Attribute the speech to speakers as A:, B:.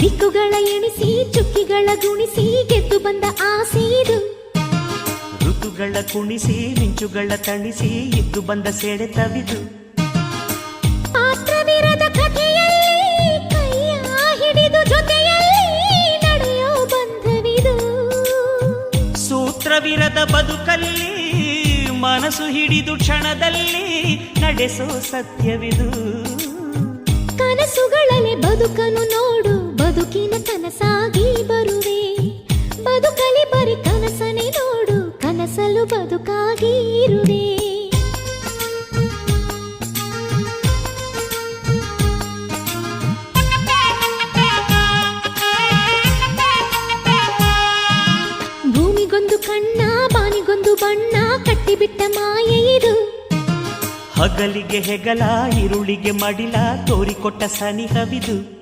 A: ದಿಕ್ಕುಗಳ ಎಣಿಸಿ ಚುಕ್ಕಿಗಳ ಗುಣಿಸಿ ಗೆದ್ದು ಬಂದ ಆಸೀದು
B: ಋತುಗಳ ಕುಣಿಸಿ ಮಿಂಚುಗಳ ತಣಿಸಿ ಇದ್ದು ಬಂದ ಸೆಳೆ ತವಿದು.
A: ಪಾತ್ರವಿರದ ಕಥೆಯಲ್ಲಿ ಕೈಯ ಹಿಡಿದು ಜೊತೆಯಲ್ಲಿ ನಡೆಯೋ ಬಂಧವಿದು.
B: ಸೂತ್ರವಿರದ ಬದುಕಲ್ಲಿ ಮನಸ್ಸು ಹಿಡಿದು ಕ್ಷಣದಲ್ಲಿ ನಡೆಸೋ ಸತ್ಯವಿದು.
A: ಕನಸುಗಳಲ್ಲಿ ಬದುಕನು ನೋಡು ಕನಸಲು ಬದುಕಾಗಿ ಭೂಮಿಗೊಂದು ಕಣ್ಣ ಬಾನಿಗೊಂದು ಬಣ್ಣ ಕಟ್ಟಿಬಿಟ್ಟ ಮಾಯೆಯಿದು
B: ಹಗಲಿಗೆ ಹೆಗಲ ಈರುಳಿಗೆ ಮಡಿಲ ತೋರಿಕೊಟ್ಟ ಸನಿಹವಿದು.